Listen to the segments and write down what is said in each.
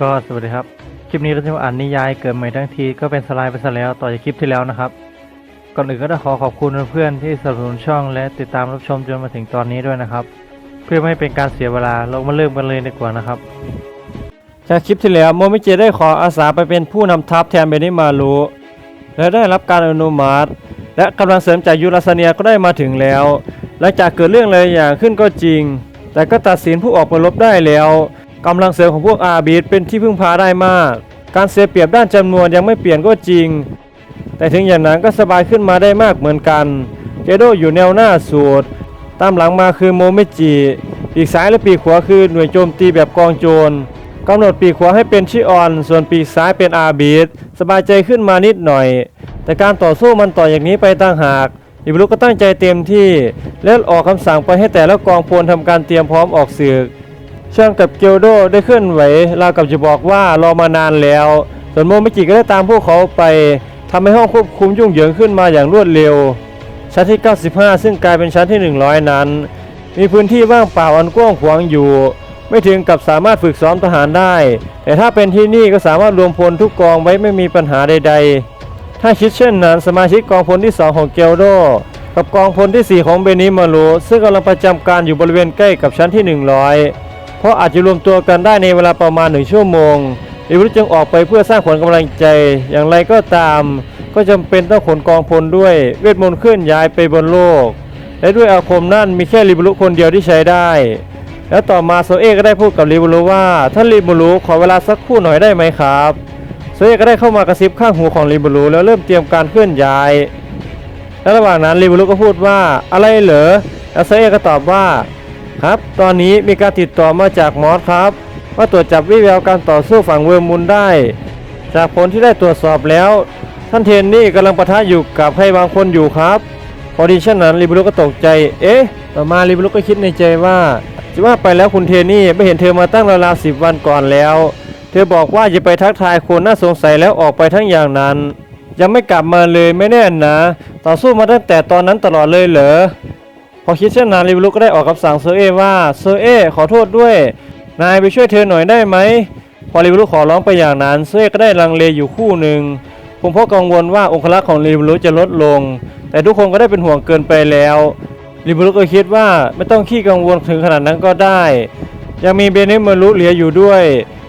ก็สวัสดีครับ คลิปนี้เราจะมาอ่านนิยายเกิดใหม่ทั้งทีก็เป็นสไลด์ไปซะแล้วต่อจากคลิปที่แล้วนะครับ ก่อนอื่นก็ต้องขอขอบคุณเพื่อนๆที่สนับสนุนช่องและติดตามรับชมจนมาถึงตอนนี้ด้วยนะครับ เพื่อไม่ให้เป็นการเสียเวลาเรามาเริ่มกันเลยดีกว่านะครับ จากคลิปที่แล้วโมมิเจได้ขออาสาไปเป็นผู้นำทัพแทนเบนิมารุและได้รับการอนุมัติ และกำลังเสริมจากยูราสเนียก็ได้มาถึงแล้ว หลังจากเกิดเรื่องอะไรอย่างขึ้นก็จริง แต่ก็ตัดสินผู้ออกมารบได้แล้ว กำลังเสริมของพวกอาบีดเป็นที่พึ่งพาได้มาก การเสียเปรียบด้านจำนวนยังไม่เปลี่ยนก็จริง แต่ถึงอย่างนั้นก็สบายขึ้นมาได้มากเหมือนกันเจโดอยู่แนวหน้าสูตรตามหลังมาคือโมเมจิปีกซ้ายและปีกขวาคือหน่วยโจมตีแบบกองโจรกำหนดปีกขวาให้เป็นชิออน ส่วนปีกซ้ายเป็นอาบีดสบายใจขึ้นมานิดหน่อย แต่การต่อสู้มันต่ออย่างนี้ไปต่างหากอิบรุก็ตั้งใจเต็มที่ และออกคำสั่งไปให้แต่ละกองพลทำการเตรียมพร้อมออกศึก ช่างกับเกียวโดได้เคลื่อนไหวราวกับจะบอกว่ารอมานานแล้ว ส่วนโมเมจิก็ได้ตามพวกเขาไปทำให้ห้องควบคุมยุ่งเหยิงขึ้นมาอย่างรวดเร็ว ชั้นที่ 95 ซึ่งกลายเป็นชั้นที่ 100 นั้น มีพื้นที่ว่างเปล่าอันกว้างขวางอยู่ ไม่ถึงกับสามารถฝึกซ้อมทหารได้ แต่ถ้าเป็นที่นี่ก็สามารถรวมพลทุกกองไว้ไม่มีปัญหาใด ๆ ถ้าคิดเช่นนั้น สมาชิกกองพลที่ 2 ของเกลโดกับกองพลที่ 4 ของเบนิมารุซึ่งกำลังประจำการอยู่บริเวณใกล้กับชั้นที่ 100 เพราะอาจจะรวมตัวกันได้ในเวลาประมาณหนึ่งชั่วโมงอิวรุจึงออกไปเพื่อสร้างขวัญกำลังใจ อย่างไรก็ตาม ก็จำเป็นต้องขนกองพลด้วยเวทมนต์เคลื่อนย้ายไปบนโลก และด้วยอาคมนั่นมีแค่ริบุรุคนเดียวที่ใช้ได้ แล้วต่อมาโซเอก็ได้พูดกับริบุรุว่าท่านริบุรุขอเวลาสักครู่หน่อยได้ไหมครับโซเอก็ได้เข้ามากระซิบข้างหูของริบุรุแล้วเริ่มเตรียมการเคลื่อนย้ายและระหว่างนั้นริบุรุก็พูดว่าอะไรเหรอแล้วโซเอก็ตอบว่า ครับ ตอนนี้มีการติดต่อมาจากมอสครับ ว่าตรวจจับวิแววการต่อสู้ฝั่งเวอร์มุนได้ จากผลที่ได้ตรวจสอบแล้ว ท่านเทนนี่กำลังปะทะอยู่กับใครบางคนอยู่ครับ พอดีเช่นนั้นริบรุก็ตกใจ เอ๊ะ ต่อมาริบรุก็คิดในใจว่าจะว่าไปแล้วคุณเทนนี่ไม่เห็นเธอมาตั้งราวๆสิบวันก่อนแล้ว เธอบอกว่าจะไปทักทายคนน่าสงสัยแล้วออกไปทั้งอย่างนั้น ยังไม่กลับมาเลยไม่แน่นะ ต่อสู้มาตั้งแต่ตอนนั้นตลอดเลยเหรอ พอคิดเช่นนั้นริบรุก็ได้ออกคำสั่งเซอร์เอว่าเซอร์เอขอโทษด้วย นายไปช่วยเธอหน่อยได้ไหมพอริบรุขอร้องไปอย่างนั้นเซอร์เอก็ได้ลังเลอยู่คู่หนึ่งผมเพราะกังวลว่าองคลักษ์ของริบรุจะลดลง แต่ทุกคนก็ได้เป็นห่วงเกินไปแล้วริบรุก็คิดว่าไม่ต้องขี้กังวลถึงขนาดนั้นก็ได้ ยังมีเบเนเมรุเหลืออยู่ด้วย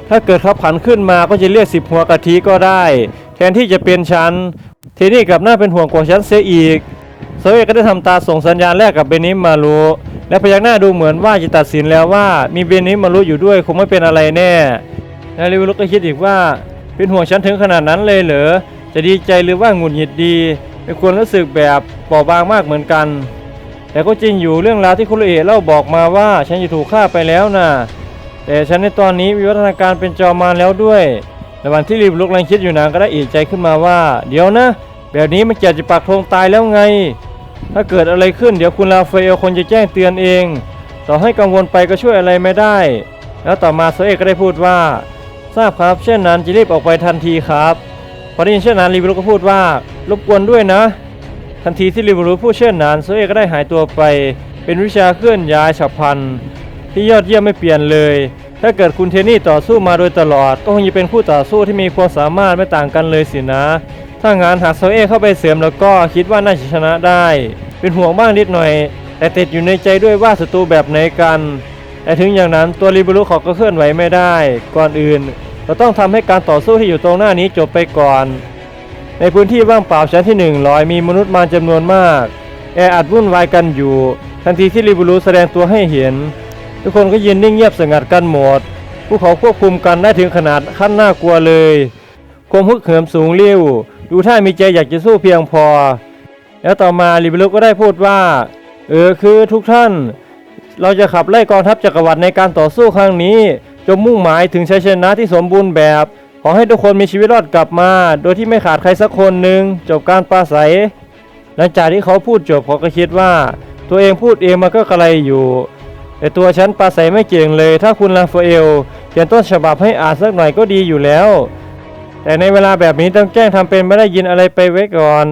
ถ้าเกิดเขาผันขึ้นมาก็จะเรียกสิบหัวกะทิก็ได้ แทนที่จะเป็นฉันทีนี้กลับหน้าเป็นห่วงกว่าฉันเสียอีก โซเอะก็ได้ทำตาส่งสัญญาณแรกกับเบนิมารุและพยักหน้าดูเหมือนว่าจะตัดสินแล้วว่ามีเบนิมารุอยู่ด้วยคงไม่เป็นอะไรแน่แล้วริวรุก็คิดอีกว่า เป็นห่วงฉันถึงขนาดนั้นเลยเหรอจะดีใจหรือว่าหงุดหงิดดีไม่ควรรู้สึกแบบเปราะบางมากเหมือนกัน แต่ก็จริงอยู่เรื่องราวที่คุณเอะเล่าบอกมาว่าฉันจะถูกฆ่าไปแล้วนะแต่ฉันในตอนนี้วิวัฒนาการเป็นจอมารแล้วด้วยระหว่างที่ริวรุกำลังคิดอยู่นานก็ได้เอกใจขึ้นมาว่า เดี๋ยวนะ แบบนี้มันเกียจะปักธงตายแล้วไง ถ้าเกิดอะไรขึ้นเดี๋ยวคุณลาเฟลคนจะแจ้งเตือนเอง ต่อให้กังวลไปก็ช่วยอะไรไม่ได้ แล้วต่อมาโซเอกก็ได้พูดว่า ทราบครับ เช่นนั้นจะรีบออกไปทันทีครับพอได้ยินเช่นนั้นริบรุก็พูดว่ารบกวนด้วยนะ ทันทีที่ริบรุพูดเช่นนั้นโซเอกก็ได้หายตัวไป เป็นวิชาเคลื่อนย้ายฉับพลันที่ยอดเยี่ยมไม่เปลี่ยนเลย ถ้าเกิดคุณเทนี่ต่อสู้มาโดยตลอด ก็คงจะเป็นคู่ต่อสู้ที่มีความสามารถไม่ต่างกันเลยสินะ ถ้างานหากโซเอเข้าไปเสริมแล้วก็คิดว่าน่าจะชนะได้ เป็นห่วงบ้างนิดหน่อย แต่ติดอยู่ในใจด้วยว่าศัตรูแบบไหนกัน แต่ถึงอย่างนั้นตัวริบุรุเขาก็เคลื่อนไหวไม่ได้ ก่อนอื่น เราต้องทำให้การต่อสู้ที่อยู่ตรงหน้านี้จบไปก่อน ในพื้นที่ว่างเปล่าชั้นที่หนึ่งลอยมีมนุษย์มารจำนวนมาก แออัดวุ่นวายกันอยู่ ทันทีที่ริบุรุแสดงตัวให้เห็น ทุกคนก็ยืนนิ่งเงียบสงัดกันหมดพวกเขาควบคุมกันได้ถึงขนาดขั้นน่ากลัวเลยความฮึกเหิมสูงเลี้ยว ดูท่ามีใจอยากจะสู้เพียงพอ แล้วต่อมาลิเบรุก็ได้พูดว่า เออคือทุกท่าน เราจะขับไล่กองทัพจักรวรรดิในการต่อสู้ครั้งนี้ จงมุ่งหมายถึงชัยชนะที่สมบูรณ์แบบ ขอให้ทุกคนมีชีวิตรอดกลับมา โดยที่ไม่ขาดใครสักคนหนึ่งจบการปราศัย หลังจากที่เขาพูดจบเขาก็คิดว่า ตัวเองพูดเองมันก็กระไรอยู่แต่ตัวฉันปราศัยไม่เก่งเลย ถ้าคุณลาฟาเอลเขียนต้นฉบับให้อ่านสักหน่อยก็ดีอยู่แล้ว แต่ในเวลาแบบนี้ต้องแกล้งทำเป็นไม่ได้ยินอะไรไปไว้ก่อน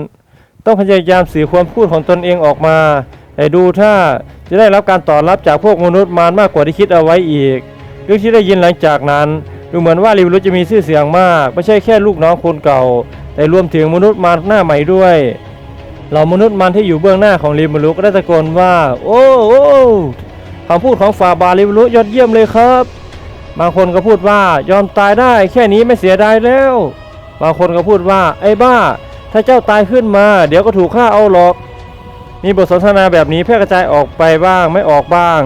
ต้องพยายามสื่อความพูดของตนเองออกมา แต่ดูถ้าจะได้รับการตอบรับจากพวกมนุษย์มารมากกว่าที่คิดเอาไว้อีกเรื่องที่ได้ยินหลังจากนั้น ดูเหมือนว่าริวรุจะมีชื่อเสียงมาก ไม่ใช่แค่ลูกน้องคนเก่า แต่รวมถึงมนุษย์มารหน้าใหม่ด้วยเหล่ามนุษย์มารที่อยู่เบื้องหน้าของริวรุก็ได้ตะโกนว่า โอ้โอ้คำพูดของฝ่าบาริวรุยอดเยี่ยมเลยครับ บางคนก็พูดว่ายอมตายได้แค่นี้ไม่เสียดายแล้ว บางคนก็พูดว่าไอ้บ้า ถ้าเจ้าตายขึ้นมา เดี๋ยวก็ถูกฆ่าเอาหรอก มีบทสนทนาแบบนี้แพร่กระจายออกไปบ้างไม่ออกบ้าง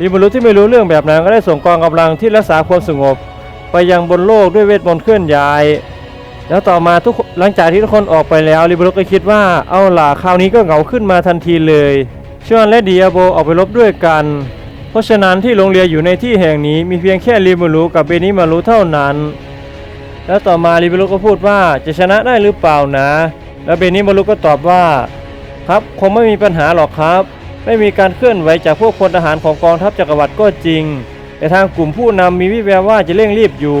ริมรุที่ไม่รู้เรื่องแบบนั้นก็ได้ส่งกองกำลังที่รักษาความสงบ ไปยังบนโลกด้วยเวทมนต์เคลื่อนย้าย แล้วต่อมาทุกหลังจากที่ทุกคนออกไปแล้วริมรุก็คิดว่าเอาล่ะคราวนี้ก็เหงาขึ้นมาทันทีเลยชวนและดียโบออกไปรบด้วยกัน เพราะฉะนั้นที่โรงเรียนอยู่ในที่แห่งนี้มีเพียงแค่ริมูรุกับเบนิมารุเท่านั้น แล้วต่อมาริมูรุก็พูดว่าจะชนะได้หรือเปล่านะ แล้วเบนิมารุก็ตอบว่า ครับคงไม่มีปัญหาหรอกครับ ไม่มีการเคลื่อนไหวจากพวกพลทหารของกองทัพจักรวรรดิก็จริง แต่ทางกลุ่มผู้นำมีวิแววว่าจะเร่งรีบอยู่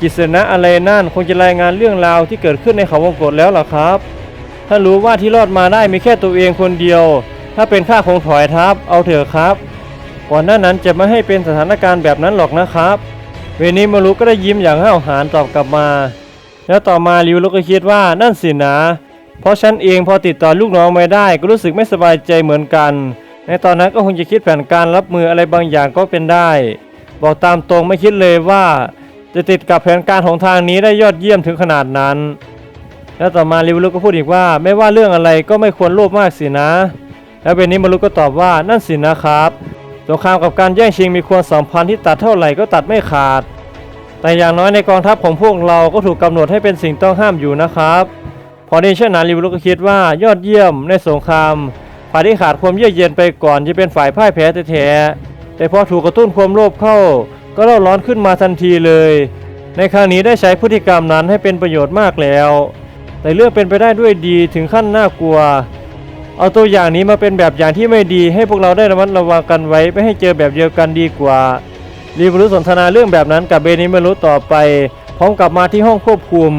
กิษณะอะไรนั่นคงจะรายงานเรื่องราวที่เกิดขึ้นในเขาวงกฏแล้วล่ะครับถ้ารู้ว่าที่รอดมาได้มีแค่ตัวเองคนเดียว ถ้าเป็นข้าคงถอยทัพเอาเถอะครับ ก่อนหน้านั้นจะไม่ให้เป็นสถานการณ์แบบนั้นหรอกนะครับ เวนิมารุก็ได้ยิ้มอย่างห้าวหาญตอบกลับมา แล้วต่อมาริวลุก็คิดว่านั่นสินะ เพราะฉันเองพอติดต่อลูกน้องไม่ได้ก็รู้สึกไม่สบายใจเหมือนกัน ในตอนนั้นก็คงจะคิดแผนการรับมืออะไรบางอย่างก็เป็นได้ บอกตามตรงไม่คิดเลยว่า จะติดกับแผนการของทางนี้ได้ยอดเยี่ยมถึงขนาดนั้น แล้วต่อมาริวลุก็พูดอีกว่า ไม่ว่าเรื่องอะไรก็ไม่ควรโลภมากสินะ แล้วเบนนี้มารุก็ตอบว่านั่นสินะครับ สงครามกับการแย่งชิงมีควรสัมพันธ์ที่ตัดเท่าไหร่ก็ตัดไม่ขาด แต่อย่างน้อยในกองทัพของพวกเราก็ถูกกำหนดให้เป็นสิ่งต้องห้ามอยู่นะครับ พอด้เช่นนั้นลิวรุก็คิดว่ายอดเยี่ยมในสงครามฝ่ายที่ขาดความเยือกเย็นไปก่อนจะเป็นฝ่ายพ่ายแพ้แท้แต่พอถูกกระตุ้นความโลภเข้า ก็เล่าร้อนขึ้นมาทันทีเลย ในครั้งนี้ได้ใช้พฤติกรรมนั้นให้เป็นประโยชน์มากแล้ว แต่เรื่องเป็นไปได้ด้วยดีถึงขั้นน่ากลัว เอาตัวอย่างนี้มาเป็นแบบอย่างที่ไม่ดีให้พวกเราได้ระมัดระวังกันไว้ ไม่ให้เจอแบบเดียวกันดีกว่า รีบรุสนทนาเรื่องแบบนั้นกับเบนิมารุต่อไป พร้อมกลับมาที่ห้องควบคุม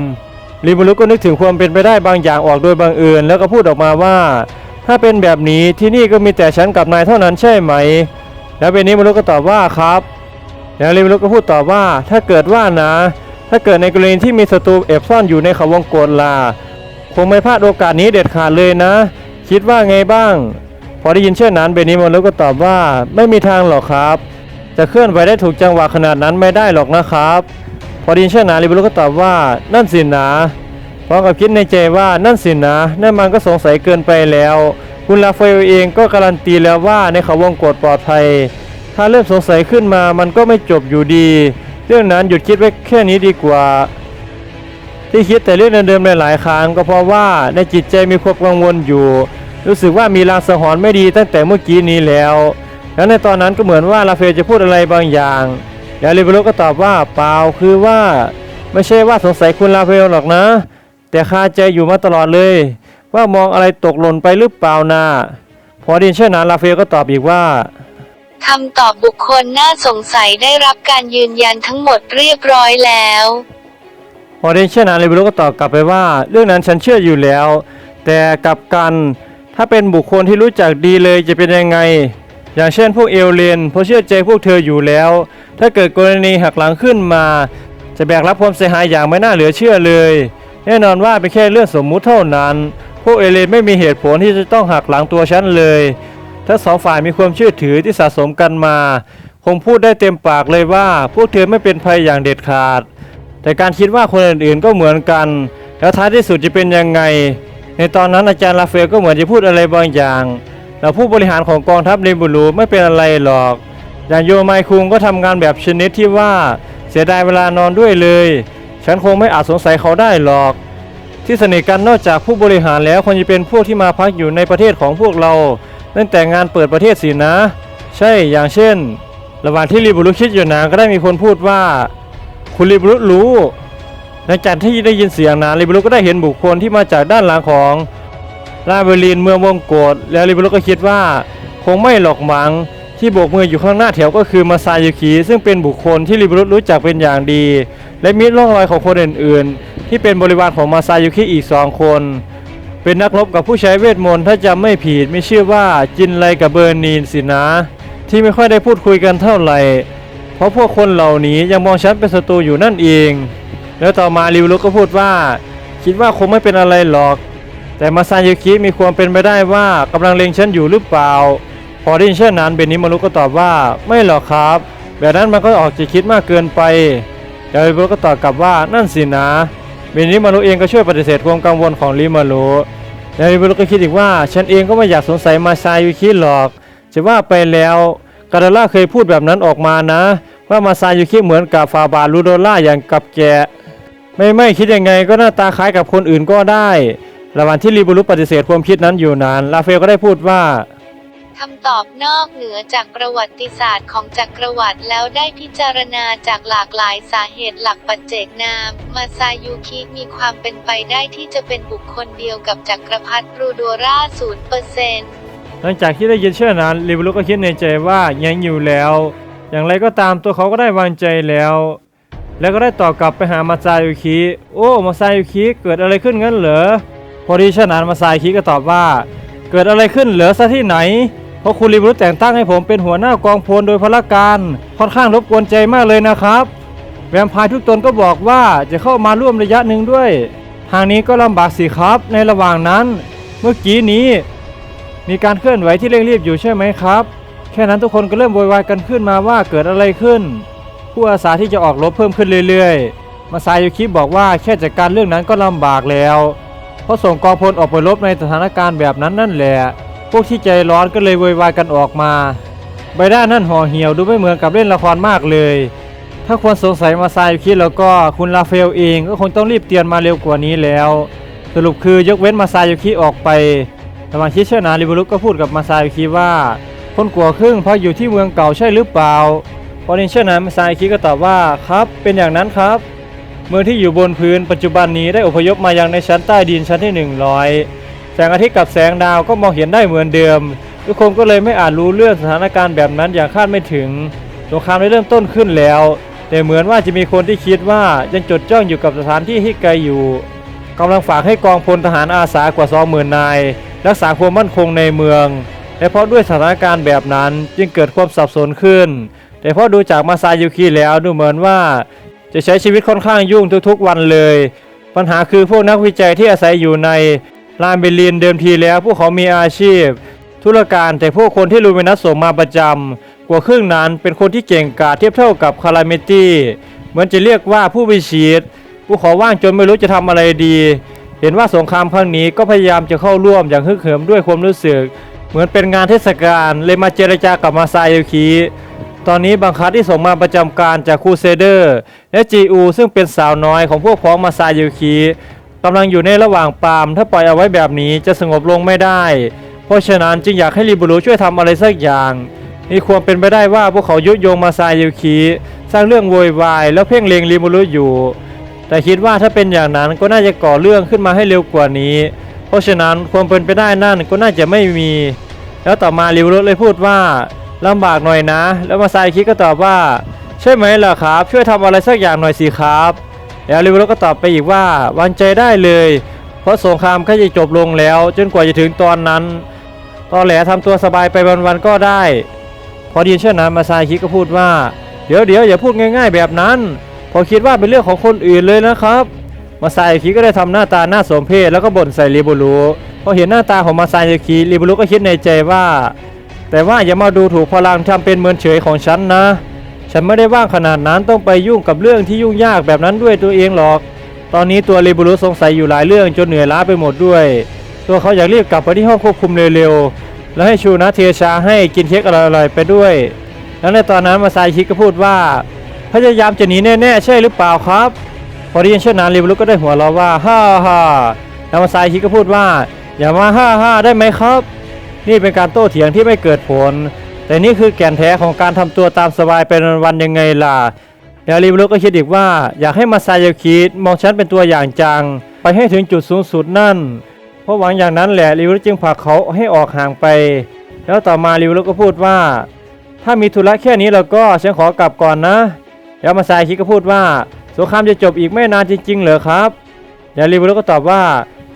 รีบรุก็นึกถึงความเป็นไปได้บางอย่างออกโดยบังเอิญแล้วก็พูดออกมาว่า ถ้าเป็นแบบนี้ที่นี่ก็มีแต่ฉันกับนายเท่านั้นใช่ไหม แล้วเบนิมารุก็ตอบว่าครับ แล้วรีบรุก็พูดต่อว่า ถ้าเกิดว่านะ ถ้าเกิดในกรณีที่มีศัตรูแอบซ่อนอยู่ในเขาวงกฏล่ะคงไม่พลาดโอกาสนี้เด็ดขาดเลยนะ คิดว่าไงบ้าง พอได้ยินเช่นนั้นเบนิโมรุก็ตอบว่าไม่มีทางหรอกครับ จะเคลื่อนไหวได้ถูกจังหวะขนาดนั้นไม่ได้หรอกนะครับ พอได้ยินเช่นนั้นริบรุก็ตอบว่านั่นสินะพร้อมกับคิดในใจว่านั่นสินะนั่นมันก็สงสัยเกินไปแล้ว คุณลาฟาเอลเองก็การันตีแล้วว่าในเขาวงกฏปลอดภัย ถ้าเริ่มสงสัยขึ้นมามันก็ไม่จบอยู่ดี เรื่องนั้นหยุดคิดไว้แค่นี้ดีกว่า ที่คิดแต่เรื่องเดิมๆหลายๆครั้งก็เพราะว่าในจิตใจมีความกังวลอยู่ รู้สึกว่ามีลางสังหรณ์ไม่ดีตั้งแต่เมื่อกี้นี้แล้วแล้วในตอนนั้นก็เหมือนว่าลาเฟลจะพูดอะไรบางอย่าง แล้วลิเบโรก็ตอบว่าเปล่าคือว่า ไม่ใช่ว่าสงสัยคุณลาเฟลหรอกนะ แต่คาใจอยู่มาตลอดเลย ว่ามองอะไรตกหล่นไปหรือเปล่านะพอดยินเช่นนั้นลาเฟลก็ตอบอีกว่าคำตอบบุคคลน่าสงสัยได้รับการยืนยันทั้งหมดเรียบร้อยแล้ว อได้เช่นนั้นเลเบโรก็ตอบกลับไปว่า เรื่องนั้นฉันเชื่ออยู่แล้ว แต่กลับกันถ้าเป็นบุคคลที่รู้จักดีเลยจะเป็นยังไง อย่างเช่นพวกเอลเลนเพราะเชื่อใจพวกเธออยู่แล้ว ถ้าเกิดกรณีหักหลังขึ้นมา จะแบกรับความเสียหายอย่างไม่น่าเหลือเชื่อเลย แน่นอนว่าเป็นแค่เรื่องสมมุติเท่านั้น พวกเอลเลนไม่มีเหตุผลที่จะต้องหักหลังตัวฉันเลยทั้งสองฝ่ายมีความเชื่อถือที่สะสมกันมา คงพูดได้เต็มปากเลยว่า พวกเธอไม่เป็นภัยอย่างเด็ดขาด แต่การคิดว่าคนอื่นๆก็เหมือนกัน แล้วท้ายที่สุดจะเป็นยังไง ในตอนนั้นอาจารย์ลาเฟลก็เหมือนจะพูดอะไรบางอย่างแต่ผู้บริหารของกองทัพเรนบูรูไม่เป็นอะไรหรอก อย่างโยไมคุงก็ทำงานแบบชนิดที่ว่าเสียดายเวลานอนด้วยเลย ฉันคงไม่อาจสงสัยเขาได้หรอก ที่สนิทกันนอกจากผู้บริหารแล้วคงจะเป็นพวกที่มาพักอยู่ในประเทศของพวกเราตั้งแต่งานเปิดประเทศสินะ ใช่อย่างเช่น ระหว่างที่ริบุรุคิดอยู่นะก็ได้มีคนพูดว่า คุณริบุรุรู้หลังจากที่ได้ยินเสียงนะริบุรุก็ได้เห็นบุคคลที่มาจากด้านหลังของลาเบลินเมืองวงโกดแล้วริบุรุก็คิดว่า คงไม่หลอกมังที่โบกมืออยู่ข้างหน้าแถวก็คือมาซายุคิซึ่งเป็นบุคคลที่ริบุรุรู้จักเป็นอย่างดี และมีร่องรอยของคนอื่น ๆ ที่เป็นบริวารของมาซายุคิอีกสองคน เป็นนักรบกับผู้ใช้เวทมนต์ถ้าจำไม่ผิดไม่ชื่อว่าจินไลกับเบอร์นีนสินะ ที่ไม่ค่อยได้พูดคุยกันเท่าไหร่ เพราะพวกคนเหล่านี้ยังมองฉันเป็นศัตรูอยู่นั่นเอง แล้วต่อมาริวรุก็พูดว่า คิดว่าคงไม่เป็นอะไรหรอก แต่มาซายุคิมีความเป็นไปได้ว่ากำลังเล็งฉันอยู่หรือเปล่า พอได้ยินเช่นนั้นเบนนิมารุก็ตอบว่าไม่หรอกครับ แบบนั้นมันก็ออกจะคิดมากเกินไปแล้วริวรุก็ตอบกลับว่านั่นสินะเบนนิมารุเองก็ช่วยปฏิเสธความกังวลของริมารุแล้วริมารุก็คิดอีกว่า ฉันเองก็ไม่อยากสงสัยมาซายุคิหรอกจะว่าไปแล้ว กาดาล่าเคยพูดแบบนั้นออกมานะ ว่ามาซายุคิเหมือนกับฟาบาลูโดล่าอย่างกับแกะ ไม่ไม่คิดยังไงก็หน้าตาคล้ายกับคนอื่นก็ได้ ระหว่างที่ริบูรุปฏิเสธความคิดนั้นอยู่นานลาเฟลก็ได้พูดว่าคำตอบนอกเหนือจากประวัติศาสตร์ของจักรวรรดิแล้วได้พิจารณาจากหลากหลายสาเหตุหลักปัจเจกนาม มาซายุคิมีความเป็นไปได้ที่จะเป็นบุคคลเดียวกับจักรพรรดิรูโดราศูนย์เปอร์เซนต์ หลังจากที่ได้ยินเช่นนั้นริบูรุก็คิดในใจว่ายังอยู่แล้ว อย่างไรก็ตามตัวเขาก็ได้วางใจแล้ว แล้วก็ได้ตอบกลับไปหามาซายุคิโอ้มาซายุคิเกิดอะไรขึ้นงั้นเหรอพอดีเช่นนั้นมาซายุคิก็ตอบว่า เกิดอะไรขึ้นเหรอซะที่ไหนเพราะคุณริบุรุแต่งตั้งให้ผมเป็นหัวหน้ากองพลโดยพละการค่อนข้างรบกวนใจมากเลยนะครับแวมไพร์ทุกตนก็บอกว่าจะเข้ามาร่วมระยะหนึ่งด้วย ทางนี้ก็ลำบากสิครับในระหว่างนั้น เมื่อกี้นี้ มีการเคลื่อนไหวที่เร่งรีบอยู่ใช่ไหมครับ แค่นั้นทุกคนก็เริ่มโวยวายกันขึ้นมาว่าเกิดอะไรขึ้น ผู้อาสาที่จะออกรบเพิ่มขึ้นเรื่อยๆ มาซายุคิบอกว่าแค่จัดการเรื่องนั้นก็ลำบากแล้ว เพราะส่งกองพลออกไปรบในสถานการณ์แบบนั้นนั่นแหละ พวกที่ใจร้อนก็เลยโวยวายกันออกมา ใบหน้านั่นห่อเหี่ยวดูไม่เหมือนกับเล่นละครมากเลย ถ้าควรสงสัยมาซายุคิแล้วก็คุณลาเฟลเองก็คงต้องรีบเตือนมาเร็วกว่านี้แล้ว สรุปคือยกเว้นมาซายุคิออกไป ระหว่างคิดเชนาริบุรุก็พูดกับมาซายุคิว่า คนกลัวครึ่งเพราะอยู่ที่เมืองเก่าใช่หรือเปล่าพอได้ยินเชนั้นมาซายุคิก็ตอบว่าครับเป็นอย่างนั้นครับ เมืองที่อยู่บนพื้นปัจจุบันนี้ได้อพยพมายังในชั้นใต้ดินชั้นที่ 100 แสงอาทิตย์กับแสงดาวก็มองเห็นได้เหมือนเดิม ทุกคนก็เลยไม่อาจรู้เรื่องสถานการณ์แบบนั้นอย่างคาดไม่ถึงสงครามได้เริ่มต้นขึ้นแล้ว แต่เหมือนว่าจะมีคนที่คิดว่ายังจดจ้องอยู่กับสถานที่ที่ไกลอยู่กำลังฝากให้กองพลทหารอาสากว่า 20,000 นาย รักษาความมั่นคงในเมืองและเพราะด้วยสถานการณ์แบบนั้นจึงเกิดความสับสนขึ้น แต่พอดูจากมาซายุคิแล้วดูเหมือนว่า จะใช้ชีวิตค่อนข้างยุ่งทุกๆวันเลย ปัญหาคือพวกนักวิจัยที่อาศัยอยู่ในลานเบลินเดิมทีแล้วพวกเขามีอาชีพ ธุรการแต่พวกคนที่ลูเมนัสส่งมาประจำกว่าครึ่งนั้นเป็นคนที่เก่งกาจเทียบเท่ากับคาราเมตี้เหมือนจะเรียกว่าผู้วิชีตพวกเขาว่างจนไม่รู้จะทำอะไรดี เห็นว่าสงครามครั้งนี้ก็พยายามจะเข้าร่วมอย่างฮึกเหิมด้วยความรู้สึก เหมือนเป็นงานเทศกาลเลยมาเจรจากับมาซาโยคิตอนนี้บังคับที่ส่งมาประจำการจากคูเซเดอร์ และจีอูซึ่งเป็นสาวน้อยของพวกพ้องมาซาโยคิกำลังอยู่ในระหว่างปาม ถ้าปล่อยเอาไว้แบบนี้จะสงบลงไม่ได้ เพราะฉะนั้นจึงอยากให้ริบูรุช่วยทำอะไรสักอย่างมีความเป็นไปได้ว่าพวกเขายุยงมาซายุคิสร้างเรื่องโวยวายแล้วเพ่งเล็งริบูรุอยู่ แต่คิดว่าถ้าเป็นอย่างนั้นก็น่าจะก่อเรื่องขึ้นมาให้เร็วกว่านี้ เพราะฉะนั้นความเป็นไปได้นั่นก็น่าจะไม่มี แล้วต่อมาริบูรุเลยพูดว่าลำบากหน่อยนะ แล้วมาซายคิก็ตอบว่า ใช่ไหมล่ะครับ ช่วยทำอะไรสักอย่างหน่อยสิครับ แล้วริบูรุก็ตอบไปอีกว่าวางใจได้เลย เพราะสงครามกล้จะจบลงแล้ว จนกว่าจะถึงตอนนั้น ตอนแหลทำตัวสบายไปวันๆก็ได้ พอดีเช่นนั้นมาซาคิก็พูดว่าเดี๋ยวเดี๋ยวอย่าพูดง่าย ๆ แบบนั้น พอคิดว่าเป็นเรื่องของคนอื่นเลยนะครับ มาซาคิก็ได้ทำหน้าตาหน้าสมเพชแล้วก็บ่นใส่ริบูรุพอเห็นหน้าตาของมาซาคิริบูรุก็คิดในใจว่า แต่ว่าอย่ามาดูถูกพลังทำเป็นเมินเฉยของฉันนะ ฉันไม่ได้ว่างขนาดนั้นต้องไปยุ่งกับเรื่องที่ยุ่งยากแบบนั้นด้วยตัวเองหรอก ตอนนี้ตัวริบูรุสงสัยอยู่หลายเรื่องจนเหนื่อยล้าไปหมดด้วย ตัวเขาอยากรีบกลับไปที่ห้องควบคุมเร็วๆแล้วให้ชูนะเทชาให้กินเค้กอร่อยๆไปด้วย แล้วในตอนนั้นมาซายคิก็พูดว่า พยายามจะหนีแน่ๆใช่หรือเปล่าครับ พอได้ยินเช่นนั้นริบลุกก็ได้หัวเราะว่าฮ่าฮ่าแล้วมาซายคิก็พูดว่า อย่ามาฮ่าฮ่าได้ไหมครับ นี่เป็นการโต้เถียงที่ไม่เกิดผล แต่นี่คือแก่นแท้ของการทำตัวตามสบายเป็นวันยังไงล่ะแล้วริบลุกก็คิดอีกว่า อยากให้มาซายคิมองฉันเป็นตัวอย่างจัง ไปให้ถึงจุดสูงสุดนั่น เพราะหวังอย่างนั้นแหละริวรุกจึงผลักเขาให้ออกห่างไป แล้วต่อมาริวรุก็พูดว่า ถ้ามีธุระแค่นี้แล้วก็ฉันขอกลับก่อนนะ แล้วมาซายคิก็พูดว่าสงครามจะจบอีกไม่นานจริง ๆ เหรอครับแล้วริวรุก็ตอบว่า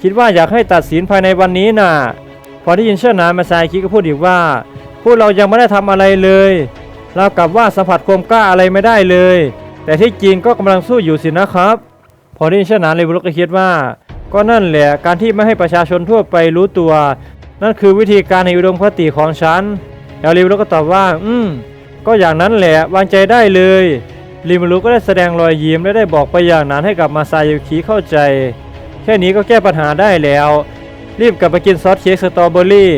คิดว่าอยากให้ตัดสินภายในวันนี้น่ะพอได้ยินเช่นนั้นมาซายคิก็พูดอีกว่า พวกเรายังไม่ได้ทำอะไรเลยเราวกับว่าสัมผัสความกล้าอะไรไม่ได้เลย แต่ที่จริงก็กำลังสู้อยู่สินะครับ พอได้ยินเช่นนั้นเลบุรุก็คิดว่า ก็นั่นแหละการที่ไม่ให้ประชาชนทั่วไปรู้ตัว นั่นคือวิธีการในอุดมคติของฉันแล้วเลบุรุก็ตอบว่า อืมก็อย่างนั้นแหละวางใจได้เลย ลิมารุก็ได้แสดงรอยยิ้มและได้บอกไปอย่างนั้นให้กับมาซายุคิเข้าใจ แค่นี้ก็แก้ปัญหาได้แล้ว รีบกลับไปกินซอสเค้กสตรอเบอรี่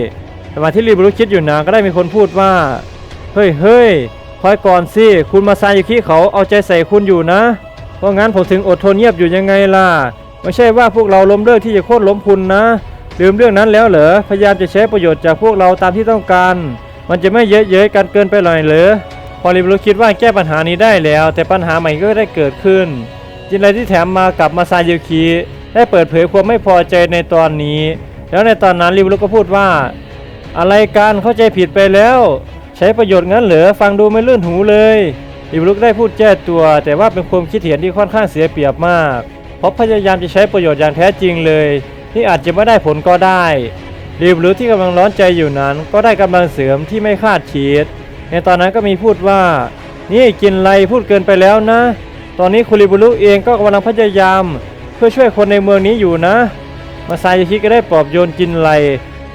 แต่มาที่ลิมารุคิดอยู่นานก็ได้มีคนพูดว่า เฮ้ยเฮ้ยคอยก่อนสิคุณมาซายุคิเขาเอาใจใส่คุณอยู่นะ เพราะงั้นผมถึงอดทนเงียบอยู่ยังไงล่ะ ไม่ใช่ว่าพวกเราล้มเลิกที่จะโค่นล้มคุณนะลืมเรื่องนั้นแล้วเหรอพยายามจะใช้ประโยชน์จากพวกเราตามที่ต้องการ มันจะไม่เยอะเย้ยกันเกินไปหน่อยเหรอ พอริบรู้คิดว่าแก้ปัญหานี้ได้แล้ว แต่ปัญหาใหม่ก็ได้เกิดขึ้น จินไรที่แถมมากับมาซายุคิได้เปิดเผยความไม่พอใจในตอนนี้ แล้วในตอนนั้นริบรู้ก็พูดว่า อะไรกันเข้าใจผิดไปแล้ว ใช้ประโยชน์งั้นเหรอฟังดูไม่ลื่นหูเลยริบลุกได้พูดแก้ตัว แต่ว่าเป็นความคิดเห็นที่ค่อนข้างเสียเปรียบมาก เพราะพยายามจะใช้ประโยชน์อย่างแท้จริงเลยที่อาจจะไม่ได้ผลก็ได้ริบลุกที่กำลังร้อนใจอยู่นั้น ก็ได้กำลังเสริมที่ไม่คาดคิด ในตอนนั้นก็มีพูดว่า นี่กินไรพูดเกินไปแล้วนะ ตอนนี้คุริบุรุเองก็กำลังพยายาม เพื่อช่วยคนในเมืองนี้อยู่นะ มาซายาคิก็ได้ปลอบโยนจินไล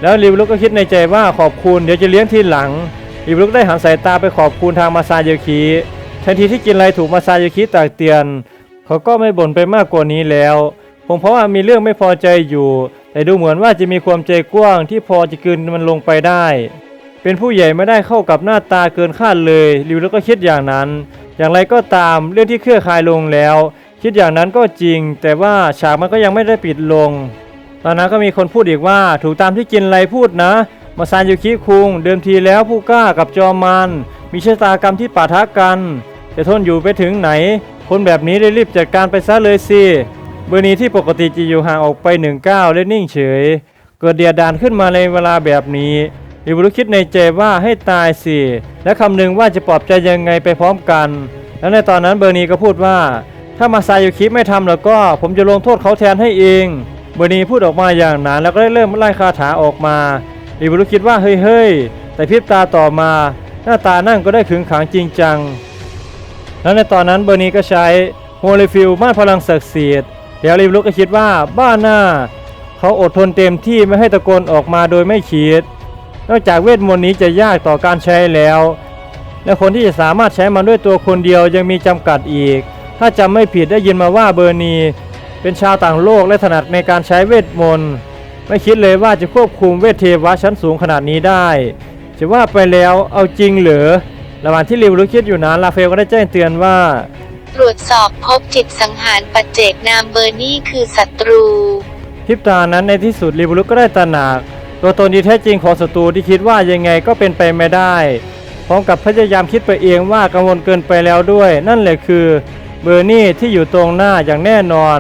แล้วริวลุก็คิดในใจว่าขอบคุณเดี๋ยวจะเลี้ยงทีหลังริวลุกได้หันสายตาไปขอบคุณทางมาซายาคิทันทีที่จินไลถูกมาซายาคิตักเตือน เขาก็ไม่บ่นไปมากกว่านี้แล้วคงเพราะว่ามีเรื่องไม่พอใจอยู่ แต่ดูเหมือนว่าจะมีความใจกว้างที่พอจะกืนมันลงไปได้ เป็นผู้ใหญ่ไม่ได้เข้ากับหน้าตาเกินคาดเลยริวแลุกก็คิดอย่างนั้น อย่างไรก็ตามเรื่องที่เคลื่อคลายลงแล้ว คิดอย่างนั้นก็จริง แต่ว่าฉากมันก็ยังไม่ได้ปิดลง ตอนนั้นก็มีคนพูดอีกว่าถูกตามที่กินไรพูดนะ มาซานยูคิคุงเดิมทีแล้วผู้กล้ากับจอมันมีชะตากรรมที่ปะทะกันจะทนอยู่ไปถึงไหน คนแบบนี้ได้รีบจัดการไปซะเลยสิเบอร์นี้ที่ปกติจะอยู่ห่างออกไปหนึ่งก้าและนิ่งเฉย เกิดเดียดดานขึ้นมาในเวลาแบบนี้ อิบุรุคิดในใจว่าให้ตายสิและคำนึงว่าจะปลอบใจยังไงไปพร้อมกัน แล้วในตอนนั้นเบอร์นีก็พูดว่า ถ้ามาซายุคิไม่ทำแล้วก็ผมจะลงโทษเขาแทนให้เอง เบอร์นีพูดออกมาอย่างหนั้นแล้วก็ได้เริ่มไล่คาถาออกมา อิบุรุคิดว่าเฮ้ยเฮ้ยแต่พิบตาต่อมา หน้าตานั่งก็ได้ขึงขังจริงจัง แล้วในตอนนั้นเบอร์นีก็ใช้โฮลิฟิลม่านพลังศักดิ์สิทธิ์เดี๋ยวริบลุกก็คิดว่าบ้าหน้า เขาอดทนเต็มที่ไม่ให้ตะโกนออกมาโดยไม่คิด นอกจากเวทมนต์นี้จะยากต่อการใช้แล้ว และคนที่จะสามารถใช้มันด้วยตัวคนเดียวยังมีจำกัดอีก ถ้าจำไม่ผิดได้ยินมาว่าเบอร์นีเป็นชาวต่างโลกและถนัดในการใช้เวทมนต์ไม่คิดเลยว่าจะควบคุมเวทเทวะชั้นสูงขนาดนี้ได้จะว่าไปแล้วเอาจริงเหรอระหว่างที่ริวรู้คิดอยู่นั้นลาเฟลก็ได้แจ้งเตือนว่าตรวจสอบพบจิตสังหารปัจเจกนามเบอร์นี่คือศัตรูพริบตานั้นในที่สุดริวรุก็ได้ตระหนัก ตัวตนที่แท้จริงของศัตรูที่คิดว่ายังไงก็เป็นไปไม่ได้พร้อมกับพยายามคิดไปเองว่ากังวลเกินไปแล้วด้วย นั่นแหละคือเบอร์นี่ที่อยู่ตรงหน้าอย่างแน่นอน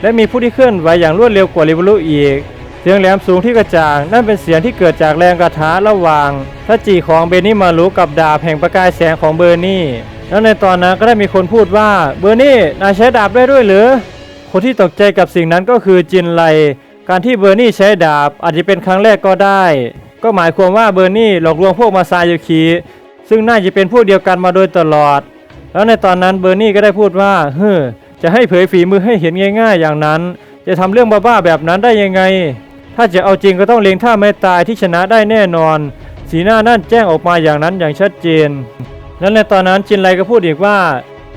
และมีผู้ที่เคลื่อนไหวอย่างรวดเร็วกว่าริวรุอีก เสียงแหลมสูงที่กระจ่าง นั่นเป็นเสียงที่เกิดจากแรงกระทะระหว่างทัจีของเบนี่มารุกับดาบแห่งประกายแสงของเบอร์นี่แล้วในตอนนั้นก็ได้มีคนพูดว่าเบอร์นี่นายใช้ดาบได้ด้วยหรือคนที่ตกใจกับสิ่งนั้นก็คือจินไล การที่เบอร์นี่ใช้ดาบอาจจะเป็นครั้งแรกก็ได้ ก็หมายความว่าเบอร์นี่หลอกลวงพวกมาซาโยคิซึ่งน่าจะเป็นพวกเดียวกันมาโดยตลอด แล้วในตอนนั้นเบอร์นี่ก็ได้พูดว่าเฮ้อจะให้เผยฝีมือให้เห็นง่าย ๆ อย่างนั้น จะทำเรื่องบ้าๆแบบนั้นได้ยังไง ถ้าจะเอาจริงก็ต้องเล็งท่าไม่ตายที่ชนะได้แน่นอน สีหน้านั่นแจ้งออกมาอย่างนั้นอย่างชัดเจนแล้วในตอนนั้นจินไลก็พูดอีกว่า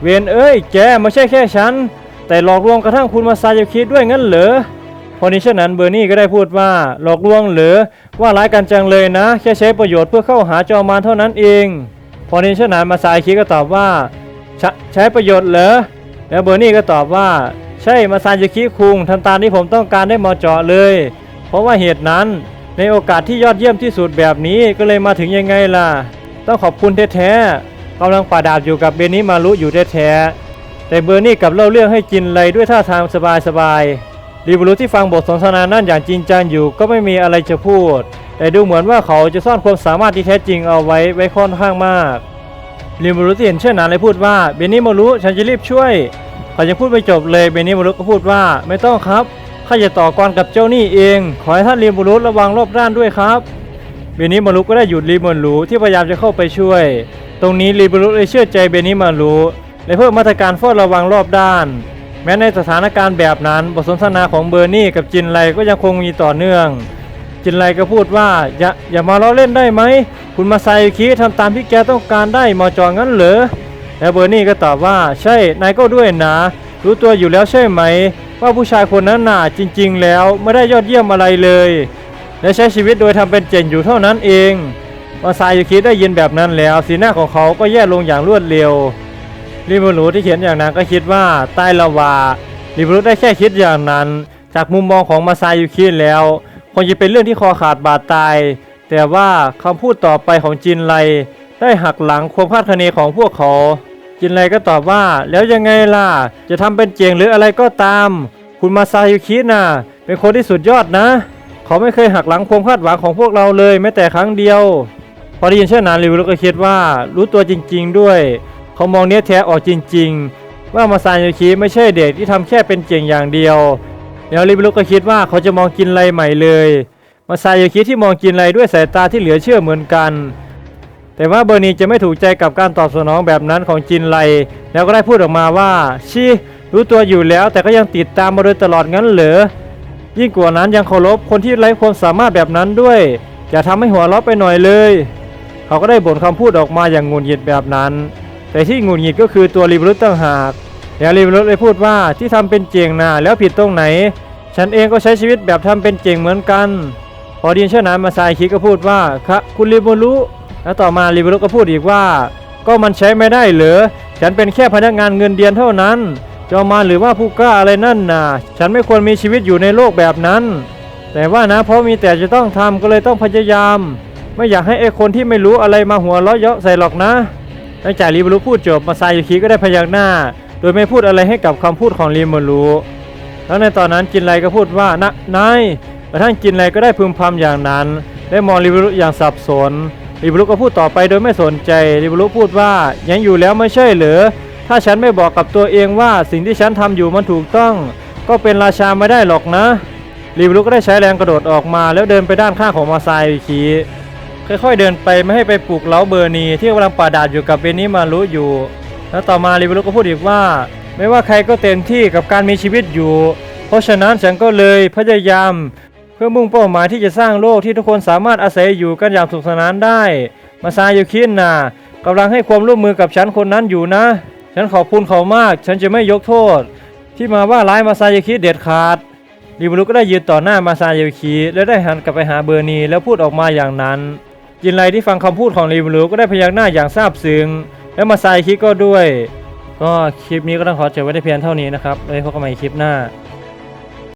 เวนเอ้ยแกไม่ใช่แค่ฉัน แต่หลอกลวงกระทั่งคุณมาซาโยคิด้วยงั้นเหรอ พอนี้เช่นนั้นเบอร์นี่ก็ได้พูดว่าหลอกลวงหรือว่าร้ายกันจังเลยนะ แค่ใช้ประโยชน์เพื่อเข้าหาจอมารเท่านั้นเอง พอนี้เช่นนั้นมาซายคิก็ตอบว่าใชใช้ประโยชน์เหรอแล้วเบอร์นี่ก็ตอบว่า ใช่มาซายคิคุงทำตามที่ผมต้องการได้หมาเจาะเลย เพราะว่าเหตุนั้นในโอกาสที่ยอดเยี่ยมที่สุดแบบนี้ก็เลยมาถึงยังไงล่ะ ต้องขอบคุณแท้ๆกำลังป่าดาบอยู่กับเบนิมารุอยู่แท้ๆแต่เบอร์นี่กับเล่าเรื่องให้จินไลด้วยท่าทางสบายๆ ริบรุที่ฟังบทสนทนานั้นอย่างจริงจังอยู่ก็ไม่มีอะไรจะพูด แต่ดูเหมือนว่าเขาจะซ่อนความสามารถที่แท้จริงเอาไว้ไว้ค่อนข้างมากริบรุที่เห็นเช่นนั้นเลยพูดว่าเบนิมารุฉันจะรีบช่วย เขายังพูดไม่จบเลยเบนิมารุก็พูดว่าไม่ต้องครับข้าจะต่อกรกับเจ้านี่เอง ขอให้ท่านริบรุระวังรอบด้านด้วยครับเบนิมารุก็ได้หยุดรีเมอนหรูที่พยายามจะเข้าไปช่วย ตรงนี้รีบรุเลยเชื่อใจเบนิมารุและเพิ่มมาตรการเฝ้าระวังรอบด้าน แม้ในสถานการณ์แบบนั้น บทสนทนาของเบอร์นี่กับจินไลก็ยังคงมีต่อเนื่อง จินไลก็พูดว่าอย่าอย่ามาล้อเล่นได้ไหม คุณมาไซยุคิทำตามที่แกต้องการได้มอจองั้นเหรอแล้วเบอร์นี่ก็ตอบว่าใช่นายก็ด้วยนะรู้ตัวอยู่แล้วใช่ไหม ว่าผู้ชายคนนั้นน่ะจริง ๆ แล้วไม่ได้ยอดเยี่ยมอะไรเลย และใช้ชีวิตโดยทำเป็นเจ๋งอยู่เท่านั้นเองมาซายุคิได้ยินแบบนั้นแล้ว สีหน้าของเขาก็แย่ลงอย่างรวดเร็ว ริบูรุที่เขียนอย่างนั้นก็คิดว่าใต้ละวาริบูรุได้แค่คิดอย่างนั้น จากมุมมองของมาซายุคิแล้วคงจะเป็นเรื่องที่คอขาดบาดตาย แต่ว่าคำพูดต่อไปของจินไลได้หักหลังความคาดคะเนของพวกเขา จินไลก็ตอบว่า แล้วยังไงล่ะ จะทำเป็นเจงหรืออะไรก็ตาม คุณมาซายุคิน่ะ เป็นคนที่สุดยอดนะ เขาไม่เคยหักหลังความคาดหวังของพวกเราเลยแม้แต่ครั้งเดียว พอได้ยินเช่นนั้นริวรุก็คิดว่ารู้ตัวจริง ๆ ด้วย เขามองเนี้ยแท้ออกจริง ๆ ว่ามาซาโยคิไม่ใช่เด็กที่ทำแค่เป็นเก่งอย่างเดียว แล้วริบลุกก็คิดว่าเขาจะมองกินไรใหม่เลย มาซาโยคิที่มองกินไรด้วยสายตาที่เหลือเชื่อเหมือนกัน แต่ว่าเบอร์นีจะไม่ถูกใจกับการตอบสนองแบบนั้นของจินไลแล้วก็ได้พูดออกมาว่าชีรู้ตัวอยู่แล้วแต่ก็ยังติดตามมาโดยตลอดงั้นเหรอ ยิ่งกว่านั้นยังเคารพคนที่ไร้ความสามารถแบบนั้นด้วย อย่าทำให้หัวเราะไปหน่อยเลย เขาก็ได้บ่นคำพูดออกมาอย่างงุนหงิดแบบนั้น แต่ที่หงุดหงิดก็คือตัวริบรุตต่างหากแล้วริบรุตเลยพูดว่าที่ทำเป็นเจงนะแล้วผิดตรงไหน ฉันเองก็ใช้ชีวิตแบบทำเป็นเจงเหมือนกัน พอดีนเช่นนั้นมาซายคิก็พูดว่าคะคุณริบุรุแล้วต่อมาริบุรุตก็พูดอีกว่า ก็มันใช้ไม่ได้เหรอฉันเป็นแค่พนักงานเงินเดือนเท่านั้นจอมาหรือว่าผู้กล้าอะไรนั่นน่ะ ฉันไม่ควรมีชีวิตอยู่ในโลกแบบนั้น แต่ว่านะเพราะมีแต่จะต้องทำก็เลยต้องพยายาม ไม่อยากให้ไอ้คนที่ไม่รู้อะไรมาหัวเราะเยาะใส่หรอกนะ หลังจากริมารุพูดจบมาซายุคิก็ได้พยักหน้า โดยไม่พูดอะไรให้กับคำพูดของริมารุแล้วในตอนนั้นจินไลก็พูดว่านะนายกระทั่งจินไลก็ได้พึมพำอย่างนั้น ได้มองริมารุอย่างสับสนริมารุก็พูดต่อไปโดยไม่สนใจริมารุพูดว่ายังอยู่แล้วไม่ใช่เหรอถ้าฉันไม่บอกกับตัวเองว่าสิ่งที่ฉันทำอยู่มันถูกต้อง ก็เป็นราชาไม่ได้หรอกนะริมรุก็ได้ใช้แรงกระโดดออกมา แล้วเดินไปด้านข้างของมาซายุคิ ค่อยๆเดินไปไม่ให้ไปปลุกเล้าเบอร์นีที่กำลังป่าดาดอยู่กับเบนิมารุอยู่ แล้วต่อมาริเบรุก็พูดอีกว่า ไม่ว่าใครก็เต็มที่กับการมีชีวิตอยู่ เพราะฉะนั้นฉันก็เลยพยายาม เพื่อมุ่งเป้าหมายที่จะสร้างโลกที่ทุกคนสามารถอาศัยอยู่กันอย่างสุขสนานได้ มาซายุคินนะกำลังให้ความร่วมมือกับฉันคนนั้นอยู่นะ ฉันขอบคุณเขามาก ฉันจะไม่ยกโทษ ที่มาว่าร้ายมาซายุคิเด็ดขาดริบรุก็ได้ยืนต่อหน้ามาซาโยคิและได้หันกลับไปหาเบอร์นีแล้วพูดออกมาอย่างนั้น จินไลที่ฟังคำพูดของริบรุก็ได้พยักหน้าอย่างซาบซึ้งและมาซคิก็ด้วย ก็คลิปนี้ก็ต้องขอจบไว้ได้เพียงเท่านี้นะครับไว้พบกันใหม่คลิปหน้า